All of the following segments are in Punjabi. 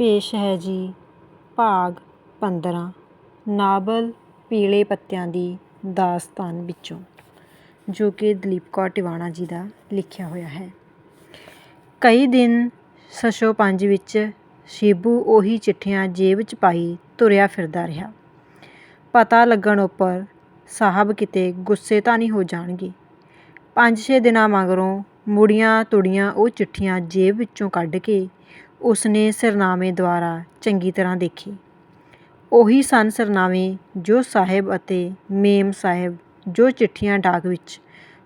ਪੇਸ਼ ਹੈ ਜੀ। ਭਾਗ 15 ਨਾਵਲ ਪੀਲੇ ਪੱਤਿਆਂ ਦੀ ਦਾਸਤਾਨ ਵਿੱਚੋਂ, ਜੋ ਕਿ ਦਲੀਪ ਕੌਰ ਟਿਵਾਣਾ ਜੀ ਦਾ ਲਿਖਿਆ ਹੋਇਆ ਹੈ। ਕਈ ਦਿਨ ਸਸ਼ੋ ਪੰਜ ਵਿੱਚ ਸ਼ਿਬੂ ਉਹੀ ਚਿੱਠੀਆਂ ਜੇਬ 'ਚ ਪਾਈ ਤੁਰਿਆ ਫਿਰਦਾ ਰਿਹਾ। ਪਤਾ ਲੱਗਣ ਉੱਪਰ ਸਾਹਿਬ ਕਿਤੇ ਗੁੱਸੇ ਤਾਂ ਨਹੀਂ ਹੋ ਜਾਣਗੇ। ਪੰਜ ਛੇ ਦਿਨਾਂ ਮਗਰੋਂ ਮੁੜੀਆਂ ਤੁੜੀਆਂ ਉਹ ਚਿੱਠੀਆਂ ਜੇਬ ਵਿੱਚੋਂ ਕੱਢ ਕੇ ਉਸਨੇ ਸਿਰਨਾਵੇਂ ਦੁਆਰਾ ਚੰਗੀ ਤਰ੍ਹਾਂ ਦੇਖੇ। ਉਹੀ ਸਨ ਸਰਨਾਵੇਂ ਜੋ ਸਾਹਿਬ ਅਤੇ ਮੇਮ ਸਾਹਿਬ ਜੋ ਚਿੱਠੀਆਂ ਡਾਕ ਵਿੱਚ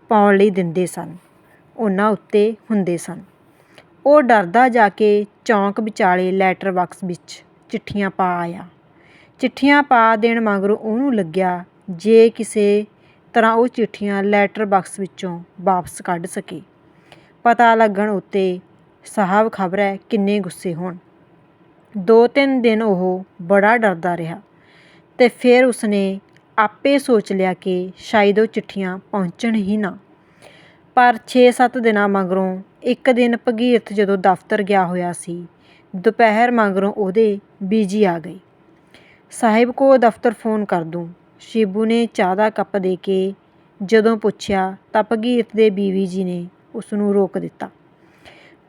ਪਾਉਣ ਲਈ ਦਿੰਦੇ ਸਨ। ਉਹਨਾਂ ਉੱਤੇ ਹੁੰਦੇ ਸਨ। ਉਹ ਡਰਦਾ ਜਾ ਕੇ ਚੌਂਕ ਵਿਚਾਲੇ ਲੈਟਰ ਬਾਕਸ ਵਿੱਚ ਚਿੱਠੀਆਂ ਪਾ ਆਇਆ। ਚਿੱਠੀਆਂ ਪਾ ਦੇਣ ਮਗਰੋਂ ਉਹਨੂੰ ਲੱਗਿਆ ਜੇ ਕਿਸੇ ਤਰ੍ਹਾਂ ਉਹ ਚਿੱਠੀਆਂ ਲੈਟਰ ਬਾਕਸ ਵਿੱਚੋਂ ਵਾਪਸ ਕੱਢ ਸਕੇ। ਪਤਾ ਲੱਗਣ ਉੱਤੇ ਸਾਹਿਬ ਖਬਰ ਹੈ ਕਿੰਨੇ ਗੁੱਸੇ ਹੋਣ। ਦੋ ਤਿੰਨ ਦਿਨ ਉਹ ਬੜਾ ਡਰਦਾ ਰਿਹਾ ਤੇ ਫਿਰ ਉਸਨੇ ਆਪੇ ਸੋਚ ਲਿਆ ਕਿ ਸ਼ਾਇਦ ਉਹ ਚਿੱਠੀਆਂ ਪਹੁੰਚਣ ਹੀ ਨਾ। ਪਰ 6-7 ਦਿਨਾਂ ਮਗਰੋਂ ਇੱਕ ਦਿਨ ਭਗੀਰਥ ਜਦੋਂ ਦਫ਼ਤਰ ਗਿਆ ਹੋਇਆ ਸੀ, ਦੁਪਹਿਰ ਮਗਰੋਂ ਉਹਦੇ ਬੀਜੀ ਆ ਗਈ। ਸਾਹਿਬ ਕੋ ਦਫ਼ਤਰ ਫੋਨ ਕਰ ਦੂੰ। ਸ਼ਿਬੂ ਨੇ ਚਾਹ ਦਾ ਕੱਪ ਦੇ ਕੇ ਜਦੋਂ ਪੁੱਛਿਆ ਤਾਂ ਭਗੀਰਥ ਦੇ ਬੀਵੀ ਜੀ ਨੇ ਉਸ ਨੂੰ ਰੋਕ ਦਿੱਤਾ।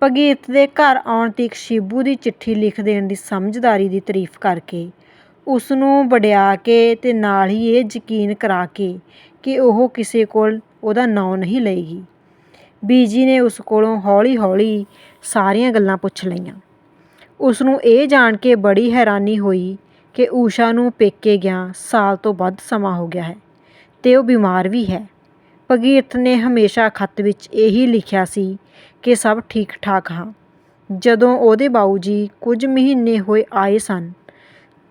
ਭਗੀਰਥ ਦੇ ਘਰ ਆਉਣ ਤੀਕ ਸ਼ਿਬੂ ਦੀ ਚਿੱਠੀ ਲਿਖ ਦੇਣ ਦੀ ਸਮਝਦਾਰੀ ਦੀ ਤਾਰੀਫ ਕਰਕੇ ਉਸ ਨੂੰ ਵਡਿਆ ਕੇ ਤੇ ਨਾਲ ਹੀ ਇਹ ਯਕੀਨ ਕਰਾ ਕੇ ਕਿ ਉਹ ਕਿਸੇ ਕੋਲ ਉਹਦਾ ਨਾਂ ਨਹੀਂ ਲਏਗੀ। ਬੀਜੀ ਨੇ ਉਸ ਕੋਲੋਂ ਹੌਲੀ-ਹੌਲੀ ਸਾਰੀਆਂ ਗੱਲਾਂ ਪੁੱਛ ਲਈਆਂ। ਉਸ ਨੂੰ ਇਹ ਜਾਣ ਕੇ ਬੜੀ ਹੈਰਾਨੀ ਹੋਈ ਕਿ ਊਸ਼ਾ ਨੂੰ ਪੇਕੇ ਗਿਆ ਸਾਲ ਤੋਂ ਵੱਧ ਸਮਾਂ ਹੋ ਗਿਆ ਹੈ ਤੇ ਉਹ ਬਿਮਾਰ ਵੀ ਹੈ। ਭਗੀਰਥ ਨੇ ਹਮੇਸ਼ਾ ਖੱਤ ਵਿੱਚ ਇਹੀ ਲਿਖਿਆ ਸੀ ਕਿ ਸਭ ਠੀਕ ਠਾਕ ਹਾਂ। ਜਦੋਂ ਉਹਦੇ ਬਾਊ ਜੀ ਕੁਝ ਮਹੀਨੇ ਹੋਏ ਆਏ ਸਨ,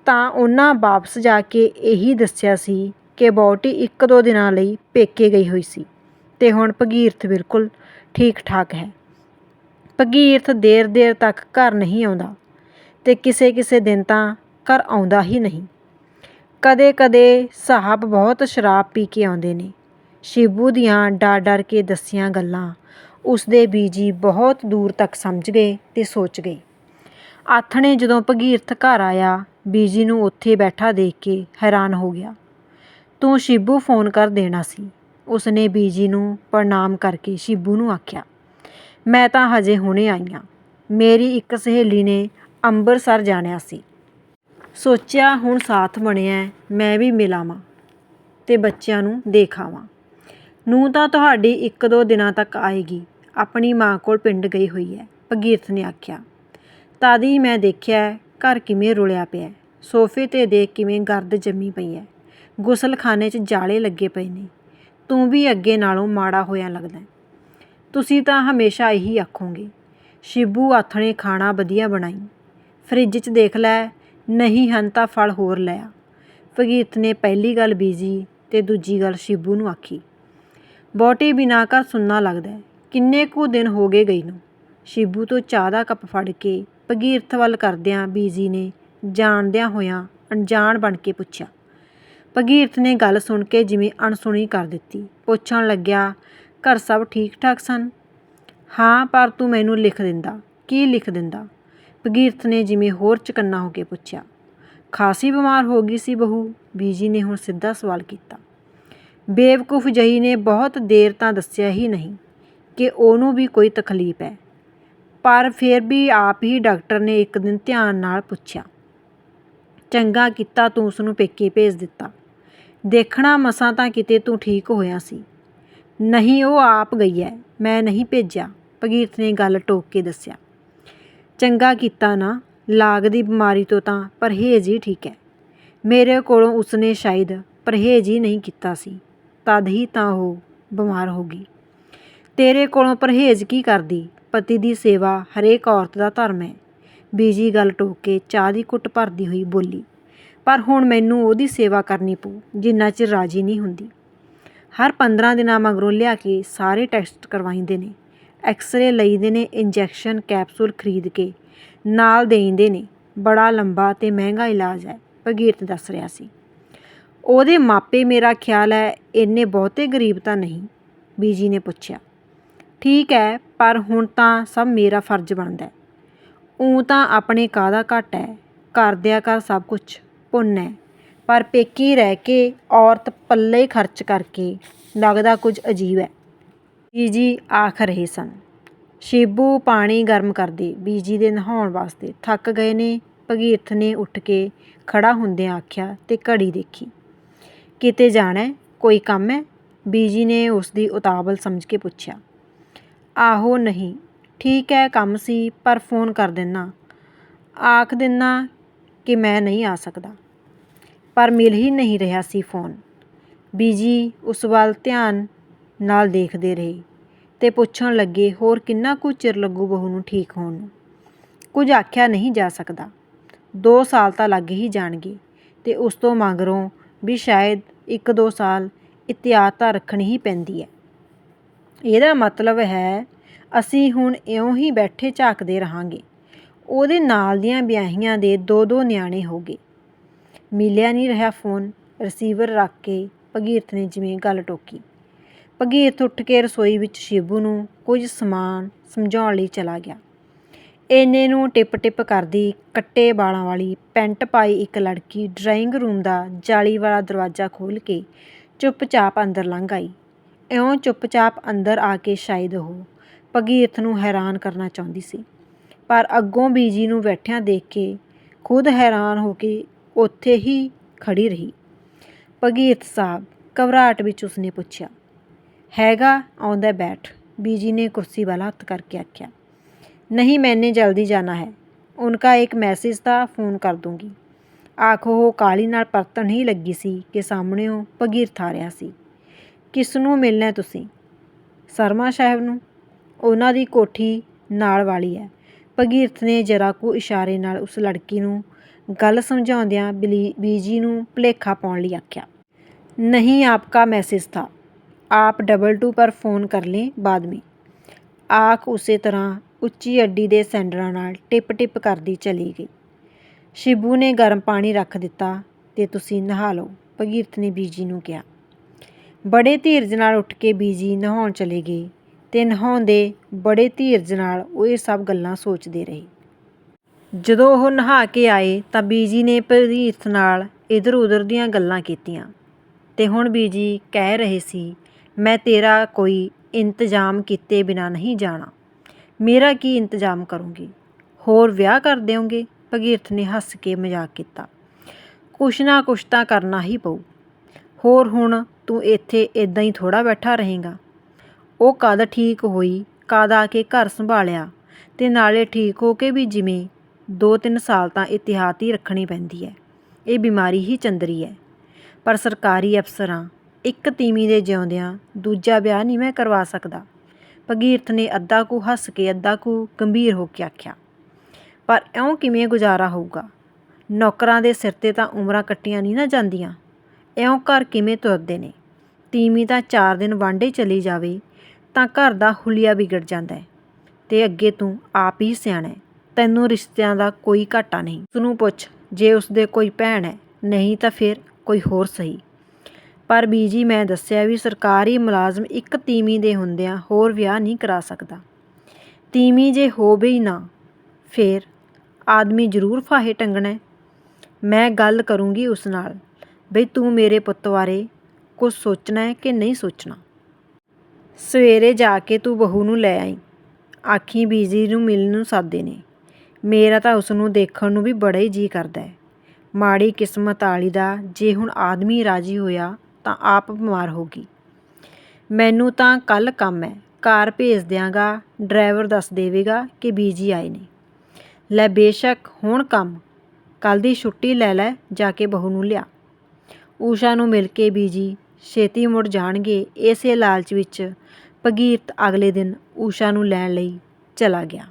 ਤਾਂ ਉਹਨਾਂ ਵਾਪਸ ਜਾ ਕੇ ਇਹੀ ਦੱਸਿਆ ਸੀ ਕਿ ਬੌਟੀ ਇੱਕ ਦੋ ਦਿਨਾਂ ਲਈ ਪੇਕੇ ਗਈ ਹੋਈ ਸੀ ਤੇ ਹੁਣ ਭਗੀਰਥ ਬਿਲਕੁਲ ਠੀਕ ਠਾਕ ਹੈ। ਭਗੀਰਥ ਦੇਰ ਦੇਰ ਤੱਕ ਘਰ ਨਹੀਂ ਆਉਂਦਾ ਤੇ ਕਿਸੇ ਕਿਸੇ ਦਿਨ ਤਾਂ ਘਰ ਆਉਂਦਾ ਹੀ ਨਹੀਂ। ਕਦੇ ਕਦੇ ਸਾਹਿਬ ਬਹੁਤ ਸ਼ਰਾਬ ਪੀ ਕੇ ਆਉਂਦੇ ਨੇ। ਸ਼ਿਬੂ ਦੀਆਂ ਡਰ ਡਰ ਕੇ ਦੱਸੀਆਂ ਗੱਲਾਂ। ਉਸਦੇ ਬੀਜੀ ਬਹੁਤ ਦੂਰ ਤੱਕ ਸਮਝ ਗਏ ਤੇ ਸੋਚ ਗਈ। ਆਥਣੇ ਜਦੋਂ ਭਗੀਰਥ ਘਰ ਆਇਆ, ਬੀਜੀ ਨੂੰ ਉੱਥੇ ਬੈਠਾ ਦੇਖ ਕੇ ਹੈਰਾਨ ਹੋ ਗਿਆ। ਤੂੰ ਸ਼ਿਬੂ ਫੋਨ ਕਰ ਦੇਣਾ ਸੀ। ਉਸਨੇ ਬੀਜੀ ਨੂੰ ਪ੍ਰਣਾਮ ਕਰਕੇ ਸ਼ਿਬੂ ਨੂੰ ਆਖਿਆ। ਮੈਂ ਤਾਂ ਹਜੇ ਹੁਣੇ ਆਈ ਹਾਂ ਮੇਰੀ ਇੱਕ ਸਹੇਲੀ ਨੇ ਅੰਮ੍ਰਿਤਸਰ ਜਾਣਿਆ ਸੀ। ਸੋਚਿਆ ਹੁਣ ਸਾਥ ਬਣਿਆ, ਮੈਂ ਵੀ ਮਿਲਾਵਾਂ ਤੇ ਬੱਚਿਆਂ ਨੂੰ ਦੇਖ ਆਵਾਂ। ਨੂੰਹ ਤਾਂ ਤੁਹਾਡੀ ਇੱਕ ਦੋ ਦਿਨਾਂ ਤੱਕ ਆਏਗੀ। ਆਪਣੀ ਮਾਂ ਕੋਲ ਪਿੰਡ ਗਈ ਹੋਈ ਹੈ, ਭਗੀਰਥ ਨੇ ਆਖਿਆ। ਤਾਦੀ ਮੈਂ ਦੇਖਿਆ ਘਰ ਕਿਵੇਂ ਰੁਲਿਆ ਪਿਆ ਸੋਫੇ ਤੇ ਦੇਖ ਕਿਵੇਂ ਗਰਦ ਜੰਮੀ ਪਈ ਹੈ। ਗੁਸਲਖਾਨੇ 'ਚ ਜਾਲੇ ਲੱਗੇ ਪਏ ਨੇ। ਤੂੰ ਵੀ ਅੱਗੇ ਨਾਲੋਂ ਮਾੜਾ ਹੋਇਆ ਲੱਗਦਾ ਤੁਸੀਂ ਤਾਂ ਹਮੇਸ਼ਾ ਇਹੀ ਆਖੋਗੇ। ਸ਼ਿਬੂ ਆਥਣੇ ਖਾਣਾ ਵਧੀਆ ਬਣਾਈ। ਫਰਿੱਜ 'ਚ ਦੇਖ ਲੈ, ਨਹੀਂ ਹਨ ਤਾਂ ਫਲ ਹੋਰ ਲਿਆ ਭਗੀਰਥ ਨੇ ਪਹਿਲੀ ਗੱਲ ਬੀਜੀ ਤੇ ਦੂਜੀ ਗੱਲ ਸ਼ਿਬੂ ਨੂੰ ਆਖੀ। ਬੋਟੀ ਬਿਨਾ ਘਰ ਸੁੰਨਾ ਲੱਗਦਾ ਕਿੰਨੇ ਕੁ ਦਿਨ ਹੋ ਗਏ ਗਈ ਨੂੰ। ਸ਼ਿਬੂ ਤੋਂ ਚਾਹ ਦਾ ਕੱਪ ਫੜ ਕੇ ਭਗੀਰਥ ਵੱਲ ਕਰਦਿਆਂ ਬੀਜੀ ਨੇ ਜਾਣਦਿਆਂ ਹੋਇਆਂ ਅਣਜਾਣ ਬਣ ਕੇ ਪੁੱਛਿਆ। ਭਗੀਰਥ ਨੇ ਗੱਲ ਸੁਣ ਕੇ ਜਿਵੇਂ ਅਣਸੁਣੀ ਕਰ ਦਿੱਤੀ। ਪੁੱਛਣ ਲੱਗਿਆ, ਘਰ ਸਭ ਠੀਕ ਠਾਕ ਸਨ? ਹਾਂ, ਪਰ ਤੂੰ ਮੈਨੂੰ ਲਿਖ ਦਿੰਦਾ। ਕੀ ਲਿਖ ਦਿੰਦਾ? ਭਗੀਰਥ ਨੇ ਜਿਵੇਂ ਹੋਰ ਚਕੰਨਾ ਹੋ ਕੇ ਪੁੱਛਿਆ। ਖਾਸੀ ਬਿਮਾਰ ਹੋ ਗਈ ਸੀ ਬਹੂ, ਬੀਜੀ ਨੇ ਹੁਣ ਸਿੱਧਾ ਸਵਾਲ ਕੀਤਾ। ਬੇਵਕੂਫ ਜਹੀ ਨੇ ਬਹੁਤ ਦੇਰ ਤਾਂ ਦੱਸਿਆ ਹੀ ਨਹੀਂ ਕਿ ਉਹਨੂੰ ਵੀ ਕੋਈ ਤਕਲੀਫ ਹੈ। ਪਰ ਫਿਰ ਵੀ ਆਪ ਹੀ ਡਾਕਟਰ ਨੇ ਇੱਕ ਦਿਨ ਧਿਆਨ ਨਾਲ ਪੁੱਛਿਆ। ਚੰਗਾ ਕੀਤਾ ਤੂੰ ਉਸ ਨੂੰ ਪੇਕੇ ਭੇਜ ਦਿੱਤਾ। ਦੇਖਣਾ ਮਸਾਂ ਤਾਂ ਕਿਤੇ ਤੂੰ ਠੀਕ ਹੋਇਆ ਸੀ। ਨਹੀਂ ਉਹ ਆਪ ਗਈ ਹੈ, ਮੈਂ ਨਹੀਂ ਭੇਜਿਆ, ਭਗੀਰਥ ਨੇ ਗੱਲ ਟੋਕ ਕੇ ਦੱਸਿਆ। ਚੰਗਾ ਕੀਤਾ ਨਾ, ਲਾਗ ਦੀ ਬਿਮਾਰੀ ਤੋਂ ਤਾਂ ਪਰਹੇਜ਼ ਹੀ ਠੀਕ ਹੈ। ਮੇਰੇ ਕੋਲੋਂ ਉਸਨੇ ਸ਼ਾਇਦ ਪਰਹੇਜ਼ ਹੀ ਨਹੀਂ ਕੀਤਾ ਸੀ। ਤਦ ਹੀ ਤਾਂ ਉਹ ਬਿਮਾਰ ਹੋ ਗਈ। ਤੇਰੇ ਕੋਲੋਂ ਪਰਹੇਜ਼ ਕੀ ਕਰਦੀ? ਪਤੀ ਦੀ ਸੇਵਾ ਹਰੇਕ ਔਰਤ ਦਾ ਧਰਮ ਹੈ। ਬੀਜੀ ਗੱਲ ਟੋਕ ਕੇ ਚਾਹ ਦੀ ਕੁੱਟ ਭਰਦੀ ਹੋਈ ਬੋਲੀ, ਪਰ ਹੁਣ ਮੈਨੂੰ ਉਹਦੀ ਸੇਵਾ ਕਰਨੀ ਪਊ, ਜਿੰਨਾ ਚਿਰ ਰਾਜੀ ਨਹੀਂ ਹੁੰਦੀ। ਹਰ 15 ਦਿਨਾਂ ਮਗਰੋਂ ਲਿਆ ਕੇ ਸਾਰੇ ਟੈਸਟ ਕਰਵਾਈਂਦੇ ਨੇ। ਐਕਸ-ਰੇ ਲਈਦੇ ਨੇ, ਇੰਜੈਕਸ਼ਨ, ਕੈਪਸੂਲ ਖਰੀਦ ਕੇ ਨਾਲ ਦੇਈਂਦੇ ਨੇ। ਬੜਾ ਲੰਬਾ ਤੇ ਮਹਿੰਗਾ ਇਲਾਜ ਹੈ ਭਗੀਰਤ ਦੱਸ ਰਿਹਾ ਸੀ। ਉਹਦੇ ਮਾਪੇ ਮੇਰਾ ਖਿਆਲ ਹੈ ਇੰਨੇ ਬਹੁਤੇ ਗਰੀਬ ਤਾਂ ਨਹੀਂ, ਬੀਜੀ ਨੇ ਪੁੱਛਿਆ। ਠੀਕ ਹੈ, ਪਰ ਹੁਣ ਤਾਂ ਸਭ ਮੇਰਾ ਫਰਜ਼ ਬਣਦਾ ਹੈ। ਤਾਂ ਆਪਣੇ ਕਾਹਦਾ ਘੱਟ ਹੈ, ਕਰਦਿਆ ਕਰ ਸਭ ਕੁਝ ਪੁੰਨ ਹੈ। ਪਰ ਪੇਕੀ ਰਹਿ ਕੇ ਔਰਤ ਪੱਲੇ ਖਰਚ ਕਰਕੇ ਲੱਗਦਾ ਕੁਝ ਅਜੀਬ ਹੈ। ਬੀਜੀ ਆਖ ਰਹੇ ਸਨ, ਸ਼ਿਬੂ ਪਾਣੀ ਗਰਮ ਕਰਦੇ ਬੀਜੀ ਦੇ ਨਹਾਉਣ ਵਾਸਤੇ ਥੱਕ ਗਏ ਨੇ, ਭਗੀਰਥ ਨੇ ਉੱਠ ਕੇ ਖੜਾ ਹੁੰਦਿਆਂ ਆਖਿਆ ਤੇ ਘੜੀ ਦੇਖੀ। ਕਿਤੇ ਜਾਣਾ ਕੋਈ ਕੰਮ ਹੈ? ਬੀਜੀ ਨੇ ਉਸ ਦੀ ਉਤਾਵਲ ਸਮਝ ਕੇ ਪੁੱਛਿਆ। ਆਹੋ ਨਹੀਂ, ਠੀਕ ਹੈ ਕੰਮ ਸੀ, ਪਰ ਫੋਨ ਕਰ ਦਿੰਨਾ। ਆਖ ਦਿੰਨਾ ਕਿ ਮੈਂ ਨਹੀਂ ਆ ਸਕਦਾ। ਪਰ ਮਿਲ ਹੀ ਨਹੀਂ ਰਿਹਾ ਸੀ ਫੋਨ। ਬੀਜੀ ਉਸ ਵੱਲ ਧਿਆਨ ਨਾਲ ਦੇਖਦੇ ਰਹੇ ਤੇ ਪੁੱਛਣ ਲੱਗੇ, ਹੋਰ ਕਿੰਨਾ ਕੁ ਚਿਰ ਲੱਗੂ ਬਹੂ ਨੂੰ ਠੀਕ ਹੋਣ ਨੂੰ? ਕੁਝ ਆਖਿਆ ਨਹੀਂ ਜਾ ਸਕਦਾ। 2 ਸਾਲ ਤਾਂ ਲੱਗ ਹੀ ਜਾਣਗੇ ਤੇ ਉਸ ਤੋਂ ਮਗਰੋਂ ਵੀ ਸ਼ਾਇਦ 1-2 ਸਾਲ ਇਤਿਆਤ ਤਾਂ ਰੱਖਣੀ ਹੀ ਪੈਂਦੀ ਹੈ। ਇਹਦਾ ਮਤਲਬ ਹੈ, ਅਸੀਂ ਹੁਣ ਇਉਂ ਹੀ ਬੈਠੇ ਝਾਕਦੇ ਰਹਾਂਗੇ। ਉਹਦੇ ਨਾਲ ਦੀਆਂ ਵਿਆਹੀਆਂ ਦੇ ਦੋ ਦੋ ਨਿਆਣੇ ਹੋ ਗਏ। ਮਿਲਿਆ ਨਹੀਂ ਰਿਹਾ ਫੋਨ ਰਿਸੀਵਰ ਰੱਖ ਕੇ ਭਗੀਰਥ ਨੇ ਜਿਵੇਂ ਗੱਲ ਟੋਕੀ। ਭਗੀਰਥ ਉੱਠ ਕੇ ਰਸੋਈ ਵਿੱਚ ਸ਼ਿਬੂ ਨੂੰ ਕੁਝ ਸਮਾਨ ਸਮਝਾਉਣ ਲਈ ਚਲਾ ਗਿਆ। ਇੰਨੇ ਨੂੰ ਟਿਪ ਟਿਪ ਕਰਦੀ ਕੱਟੇ ਵਾਲਾਂ ਵਾਲੀ ਪੈਂਟ ਪਾਈ ਇੱਕ ਲੜਕੀ ਡਰਾਇੰਗ ਰੂਮ ਦਾ ਜਾਲੀ ਵਾਲਾ ਦਰਵਾਜ਼ਾ ਖੋਲ੍ਹ ਕੇ ਚੁੱਪਚਾਪ ਅੰਦਰ ਲੰਘ ਆਈ। ਇਉਂ ਚੁੱਪਚਾਪ ਅੰਦਰ ਆ ਕੇ ਸ਼ਾਇਦ ਉਹ ਭਗੀਰਥ ਨੂੰ ਹੈਰਾਨ ਕਰਨਾ ਚਾਹੁੰਦੀ ਸੀ। ਪਰ ਅੱਗੋਂ ਬੀਜੀ ਨੂੰ ਬੈਠਿਆਂ ਦੇਖ ਕੇ ਖੁਦ ਹੈਰਾਨ ਹੋ ਕੇ ਉੱਥੇ ਹੀ ਖੜੀ ਰਹੀ। ਭਗੀਰਥ ਸਾਹਿਬ ਘਬਰਾਹਟ ਵਿੱਚ ਉਸਨੇ ਪੁੱਛਿਆ, ਹੈਗਾ? ਆਉਂਦਾ ਬੈਠ। ਬੀਜੀ ਨੇ ਕੁਰਸੀ ਵਾਲਾ ਹੱਥ ਕਰਕੇ ਆਖਿਆ नहीं मैंने जल्दी जाना है उनका एक मैसेज था फ़ोन कर दूंगी ਆਖੋ ਉਹ ਕਾਲੀ ਨਾਲ ਪਰਤਣ ਹੀ ਲੱਗੀ ਸੀ ਕਿ ਸਾਹਮਣੇੋਂ ਭਗੀਰਥ ਆ ਰਿਹਾ ਸੀ ਕਿਸ ਨੂੰ ਮਿਲਣਾ ਹੈ ਤੁਸੀਂ ਸਰਮਾ ਸਾਹਿਬ ਨੂੰ ਉਹਨਾਂ ਦੀ ਕੋਠੀ ਨਾਲ ਵਾਲੀ ਹੈ ਭਗੀਰਥ ਨੇ ਜਰਾ ਕੁ ਇਸ਼ਾਰੇ ਨਾਲ ਉਸ ਲੜਕੀ ਨੂੰ ਗੱਲ ਸਮਝਾਉਂਦਿਆਂ ਬਲੀ- ਬੀਜੀ ਨੂੰ ਭੁਲੇਖਾ ਪਾਉਣ ਲਈ ਆਖਿਆ नहीं आपका मैसेज था आप डबल टू पर फ़ोन कर लें बाद में ਆਖ ਉਸੇ ਤਰ੍ਹਾਂ ਉੱਚੀ ਅੱਡੀ ਦੇ ਸੈਂਡਰਾਂ ਨਾਲ ਟਿਪ ਟਿਪ ਕਰਦੀ ਚਲੀ ਗਈ। ਸ਼ਿਬੂ ਨੇ ਗਰਮ ਪਾਣੀ ਰੱਖ ਦਿੱਤਾ ਤੇ ਤੁਸੀਂ ਨਹਾ ਲਓ ਭਗੀਰਥ ਨੇ ਬੀਜੀ ਨੂੰ ਕਿਹਾ। ਬੜੇ ਧੀਰਜ ਨਾਲ ਉੱਠ ਕੇ ਬੀਜੀ ਨਹਾਉਣ ਚਲੇ ਗਏ ਤੇ ਨਹਾਉਂਦੇ ਬੜੇ ਧੀਰਜ ਨਾਲ ਉਹ ਇਹ ਸਭ ਗੱਲਾਂ ਸੋਚਦੇ ਰਹੇ। ਜਦੋਂ ਉਹ ਨਹਾ ਕੇ ਆਏ ਤਾਂ ਬੀਜੀ ਨੇ ਭਗੀਰਥ ਨਾਲ ਇਧਰ ਉਧਰ ਦੀਆਂ ਗੱਲਾਂ ਕੀਤੀਆਂ ਤੇ ਹੁਣ ਬੀਜੀ ਕਹਿ ਰਹੇ ਸੀ, ਮੈਂ ਤੇਰਾ ਕੋਈ ਇੰਤਜ਼ਾਮ ਕੀਤੇ ਬਿਨਾਂ ਨਹੀਂ ਜਾਣਾ। ਮੇਰਾ ਕੀ ਇੰਤਜ਼ਾਮ ਕਰੂੰਗੀ? ਹੋਰ ਵਿਆਹ ਕਰ ਦਿਓਗੇ? ਭਗੀਰਥ ਨੇ ਹੱਸ ਕੇ ਮਜ਼ਾਕ ਕੀਤਾ। ਕੁਛ ਨਾ ਕੁਛ ਤਾਂ ਕਰਨਾ ਹੀ ਪਊ। ਹੋਰ ਹੁਣ ਤੂੰ ਇੱਥੇ ਇਦਾਂ ਹੀ ਥੋੜਾ ਬੈਠਾ ਰਹੇਗਾ। ਉਹ ਕਦ ਠੀਕ ਹੋਈ ਕਦ ਆ ਕੇ ਘਰ ਸੰਭਾਲਿਆ ਤੇ ਨਾਲੇ ਠੀਕ ਹੋ ਕੇ ਵੀ ਜਿਵੇਂ 2-3 ਸਾਲ ਤਾਂ ਇਤਿਹਾਤ ਹੀ ਰੱਖਣੀ ਪੈਂਦੀ ਹੈ। ਇਹ ਬਿਮਾਰੀ ਹੀ ਚੰਦਰੀ ਹੈ। ਪਰ ਸਰਕਾਰੀ ਅਫਸਰਾਂ ਇੱਕ ਤੀਵੀਂ ਦੇ ਜਿਉਂਦਿਆਂ ਦੂਜਾ ਵਿਆਹ ਨਹੀਂ ਮੈਂ ਕਰਵਾ ਸਕਦਾ। ਭਗੀਰਥ ਨੇ ਅੱਧਾ ਕੁ ਹੱਸ ਕੇ ਅੱਧਾ ਕੁ ਗੰਭੀਰ ਹੋ ਕੇ ਆਖਿਆ, ਪਰ ਇਉਂ ਕਿਵੇਂ ਗੁਜ਼ਾਰਾ ਹੋਊਗਾ? ਨੌਕਰਾਂ ਦੇ ਸਿਰ ਤੇ ਤਾਂ ਉਮਰਾਂ ਕੱਟੀਆਂ ਨਹੀਂ ਨਾ ਜਾਂਦੀਆਂ। ਇਉਂ ਘਰ ਕਿਵੇਂ ਤੁਰਦੇ ਨੇ? ਤੀਵੀਂ ਤਾਂ ਚਾਰ ਦਿਨ ਵਾਂਡੇ ਚਲੀ ਜਾਵੇ, ਤਾਂ ਘਰ ਦਾ ਹੁਲੀਆ ਵਿਗੜ ਜਾਂਦਾ ਹੈ। ਤੇ ਅੱਗੇ ਤੂੰ ਆਪ ਹੀ ਸਿਆਣਾ ਹੈ, ਤੈਨੂੰ ਰਿਸ਼ਤਿਆਂ ਦਾ ਕੋਈ ਘਾਟਾ ਨਹੀਂ। ਉਸਨੂੰ ਪੁੱਛ, ਜੇ ਉਸਦੇ ਕੋਈ ਭੈਣ ਹੈ, ਨਹੀਂ ਤਾਂ ਫਿਰ ਕੋਈ ਹੋਰ ਸਹੀ। ਪਰ ਬੀਜੀ ਮੈਂ ਦੱਸਿਆ ਵੀ ਸਰਕਾਰੀ ਮੁਲਾਜ਼ਮ ਇੱਕ ਤੀਵੀਂ ਦੇ ਹੁੰਦਿਆਂ ਹੋਰ ਵਿਆਹ ਨਹੀਂ ਕਰਾ ਸਕਦਾ। ਤੀਵੀਂ ਜੇ ਹੋਵੇ ਹੀ ਨਾ, ਫਿਰ ਆਦਮੀ ਜ਼ਰੂਰ ਫਾਹੇ ਟੰਗਣਾ ਮੈਂ ਗੱਲ ਕਰੂੰਗੀ ਉਸ ਨਾਲ, ਬਈ ਤੂੰ ਮੇਰੇ ਪੁੱਤ ਬਾਰੇ ਕੁਝ ਸੋਚਣਾ ਕਿ ਨਹੀਂ ਸੋਚਣਾ? ਸਵੇਰੇ ਜਾ ਕੇ ਤੂੰ ਬਹੂ ਨੂੰ ਲੈ ਆਈ। ਆਖੀ ਬੀਜੀ ਨੂੰ ਮਿਲਣ ਨੂੰ ਸਾਦੇ ਨੇ। ਮੇਰਾ ਤਾਂ ਉਸ ਨੂੰ ਦੇਖਣ ਨੂੰ ਵੀ ਬੜਾ ਹੀ ਜੀ ਕਰਦਾ ਹੈ। ਮਾੜੀ ਕਿਸਮਤ ਵਾਲੀ ਦਾ ਜੇ ਹੁਣ ਆਦਮੀ ਰਾਜੀ ਹੋਇਆ ਤਾਂ ਆਪ ਬਿਮਾਰ ਹੋ ਗਈ। ਮੈਨੂੰ ਤਾਂ ਕੱਲ੍ਹ ਕੰਮ ਹੈ। ਕਾਰ ਭੇਜ ਦਿਆਂਗਾ, ਡਰਾਈਵਰ ਦੱਸ ਦੇਵੇਗਾ ਕਿ ਬੀਜੀ ਆਏ ਨੇ। ਲੈ ਬੇਸ਼ੱਕ, ਹੁਣ ਕੰਮ। ਕੱਲ ਦੀ ਛੁੱਟੀ ਲੈ ਲੈ, ਜਾ ਕੇ ਬਹੂ ਨੂੰ ਲਿਆ। ਊਸ਼ਾ ਨੂੰ ਮਿਲ ਕੇ ਬੀਜੀ। ਛੇਤੀ ਮੁੜ ਜਾਣਗੇ। ਇਸੇ ਲਾਲਚ ਵਿੱਚ ਭਗੀਰਤ ਅਗਲੇ ਦਿਨ ਊਸ਼ਾ ਨੂੰ ਲੈਣ ਲਈ ਚਲਾ ਗਿਆ।